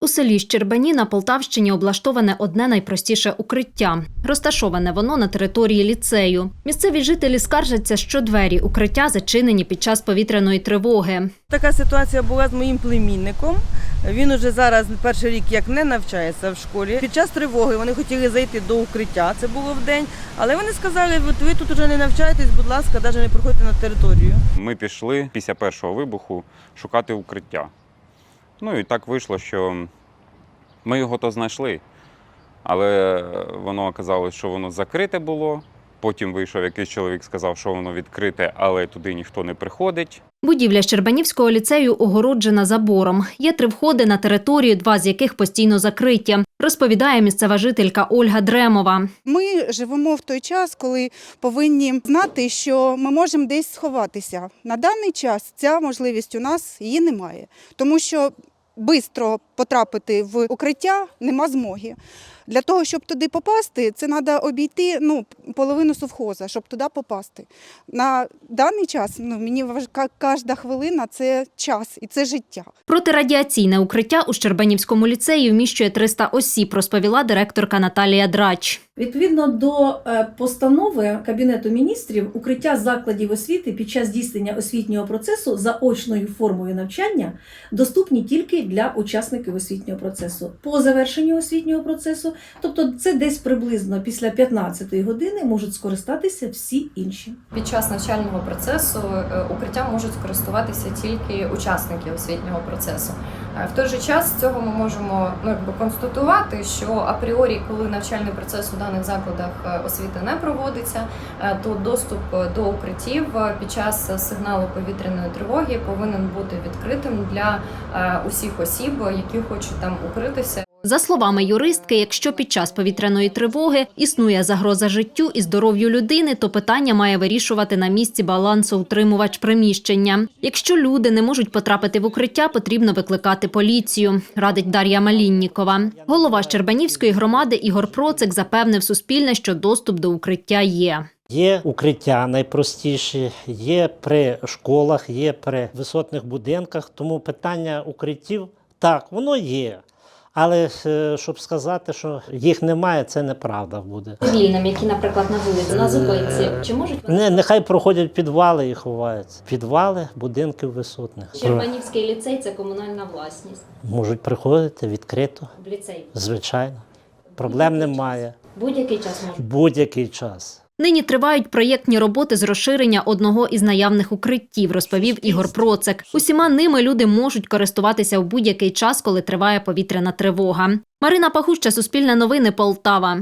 У селі Щербані на Полтавщині облаштоване одне найпростіше укриття. Розташоване воно на території ліцею. Місцеві жителі скаржаться, що двері укриття зачинені під час повітряної тривоги. Така ситуація була з моїм племінником. Він уже зараз перший рік як не навчається в школі. Під час тривоги вони хотіли зайти до укриття. Це було в день. Але вони сказали, от ви тут уже не навчаєтесь, будь ласка, навіть не приходьте на територію. Ми пішли після першого вибуху шукати укриття. Ну і так вийшло, що ми його то знайшли, але воно оказалось, що воно закрите було. Потім вийшов якийсь чоловік, сказав, що воно відкрите, але туди ніхто не приходить. Будівля Щербанівського ліцею огороджена забором. Є три входи на територію, два з яких постійно закриті, розповідає місцева жителька Ольга Дремова. Ми живемо в той час, коли повинні знати, що ми можемо десь сховатися. На даний час ця можливість у нас її немає, тому що швидко потрапити в укриття нема змоги. Для того, щоб туди попасти, це треба обійти ну, половину совхоза, щоб туди попасти. На даний час ну, мені важ- ка- кожна хвилина це час і це життя. Протирадіаційне укриття у Щербанівському ліцеї вміщує 300 осіб, розповіла директорка Наталія Драч. Відповідно до е, постанови Кабінету міністрів, укриття закладів освіти під час здійснення освітнього процесу за очною формою навчання доступні тільки для учасників освітнього процесу. По завершенню освітнього процесу, тобто це десь приблизно після 15-ї години можуть скористатися всі інші. Під час навчального процесу е, укриттям можуть скористуватися тільки учасники освітнього процесу. Е, В той же час цього ми можемо ну, констатувати, що апріорі, коли навчальний процес у даних закладах е, освіти не проводиться, е, то доступ до укриттів е, під час сигналу повітряної тривоги повинен бути відкритим для е, усіх осіб, які хочуть там укритися. За словами юристки, якщо під час повітряної тривоги існує загроза життю і здоров'ю людини, то питання має вирішувати на місці балансоутримувач приміщення. Якщо люди не можуть потрапити в укриття, потрібно викликати поліцію, радить Дар'я Маліннікова. Голова Щербанівської громади Ігор Процик запевнив Суспільне, що доступ до укриття є. Є укриття найпростіші, є при школах, є при висотних будинках. Тому питання укриттів так, воно є. Але е, щоб сказати, що їх немає, це неправда буде. Цивільним, які, наприклад, на вулиці на зупинці, чи можуть Не, нехай проходять підвали і ховаються. Підвали будинків висотних. Щербанівський ліцей це комунальна власність. Можуть приходити відкрито, В ліцей звичайно. Проблем немає. будь-який час може. Будь-який час. Нині тривають проєктні роботи з розширення одного із наявних укриттів, розповів Ігор Процик. Усіма ними люди можуть користуватися в будь-який час, коли триває повітряна тривога. Марина Пахуща, Суспільне новини, Полтава.